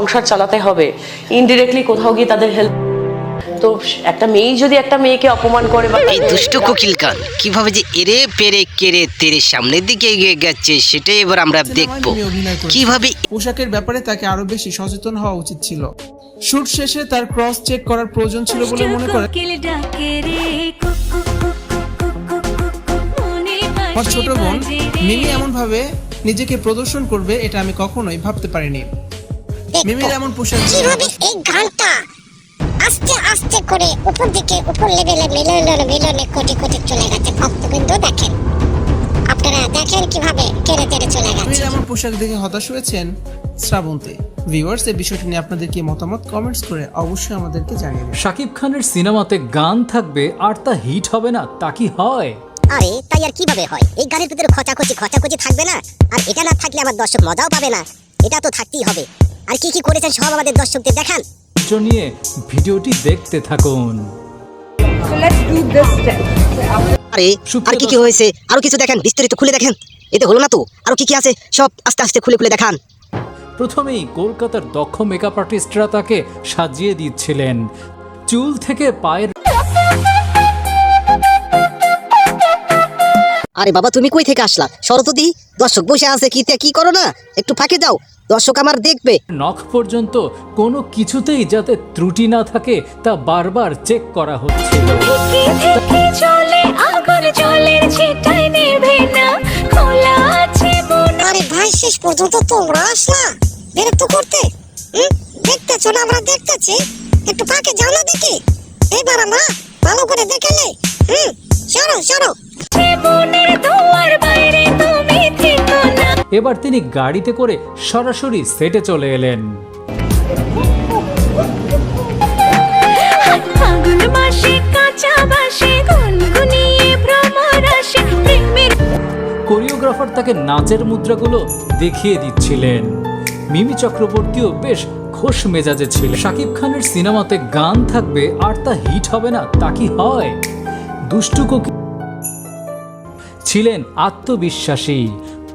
সংসার চালাতে হবে। ইনডিরেক্টলি কোথাও গিয়ে তাদের হেল্প তো একটা মেয়েই যদি একটা মেয়েকে অপমান করে বা এই দুষ্ট কোকিল কান কীভাবে যে এরে পেরে কেড়ে তেরে সামনের দিকে এগিয়ে গেছে সেটাই এবার আমরা দেখব। কীভাবে পোশাকের ব্যাপারে তাকে আরও বেশি সচেতন হওয়া উচিত ছিল। শুট শেষে তার ক্রস চেক করার প্রয়োজন ছিল বলে মনে করে। মনে আমার ছোট বোন মিমি এমন ভাবে নিজেকে প্রদর্শন করবে এটা আমি কখনোই ভাবতে পারিনি। মিমির এমন পোশাক কীভাবে এই গানটা আস্তে আস্তে করে উপর দিকে উপর লেভেলে মিলনে মিলনে কোটি কোটি চলে গেছে। ভক্তবৃন্দ দেখেন। আপনারা দেখেন কীভাবে কেড়ে তেড়ে চলে গেছে। মিমির এমন পোশাক দেখে হতাশ হয়েছেন শ্রাবন্তী। ভিউয়ার্স এই বিষয়টি নিয়ে আপনাদের কি মতামত কমেন্টস করে অবশ্যই আমাদেরকে জানিয়ে দেবেন। শাকিব খানের সিনেমাতে গান থাকবে আর তা হিট হবে না তা কি হয়? আরে তাই আর কীভাবে হয়? এই গানের ভিতরে খচাখচি খচাখচি থাকবে না? আর এটা না থাকলে আমার দর্শক মজাও পাবে না। এটা তো থাকতেই হবে। আর কি কি করেছেন সব আমাদের দর্শকদের দেখান। নিয়ে ভিডিওটি দেখতে থাকুন। আরে আর কি কি হয়েছে? আরও কিছু দেখেন বিস্তারিত খুলে দেখেন। এতে হলো না তো? আরও কি কি আছে? সব আস্তে আস্তে খুলে খুলে দেখান। প্রথমেই কলকাতার দক্ষ মেকআপ আর্টিস্টরা তাকে সাজিয়ে দিচ্ছিলেন। চুল থেকে পায়ের আরে বাবা তুমি কই থেকে আসলা? শরতদি দর্শক বসে আছে কি তে কি করো না? একটু ফাঁকে যাও। দর্শক আমার দেখবে। নখ পর্যন্ত কোনো কিছুতেই যাতে ত্রুটি না থাকে তা বারবার চেক করা চলে? মন। আরে ভাই শেষ পর্যন্ত তোমরা আসলা? বিরক্ত করতে? হুম? দেখতেছো না আমরা দেখতেছি। একটু ফাঁকে যাও না দেখি। এবার আমরা ভালো করে দেখেলে হুম সরো সরো। এবার তিনি গাড়িতে করে সরাসরি সেটে চলে এলেন। কোরিওগ্রাফার তাকে নাচের মুদ্রাগুলো দেখিয়ে দিচ্ছিলেন। মিমি চক্রবর্তীও বেশ খোশ মেজাজে ছিল শাকিব খানের সিনেমাতে গান থাকবে আর তা হিট হবে না তা কি হয়? দুষ্টু কোকি ছিলেন আত্মবিশ্বাসী।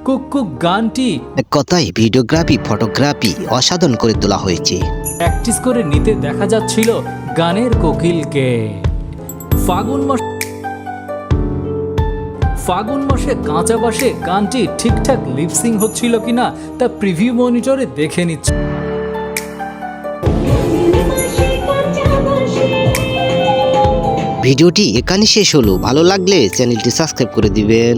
কুক গানটি কথায় ভিডিওগ্রাফি ফটোগ্রাফি অসাধন করে তোলা হয়েছে। প্র্যাকটিস করে নিতে দেখা যাচ্ছিল গানের কোকিলকে। ফাগুন মাস ফাগুন মাসে কাঁচা বাসে গানটি ঠিকঠাক লিপসিং হচ্ছিল কিনা তা প্রিভিউ মনিটরে দেখে নিচ্ছে ভিডিওটি এখানে শেষ হলো। ভালো লাগলে চ্যানেলটি সাবস্ক্রাইব করে দিবেন।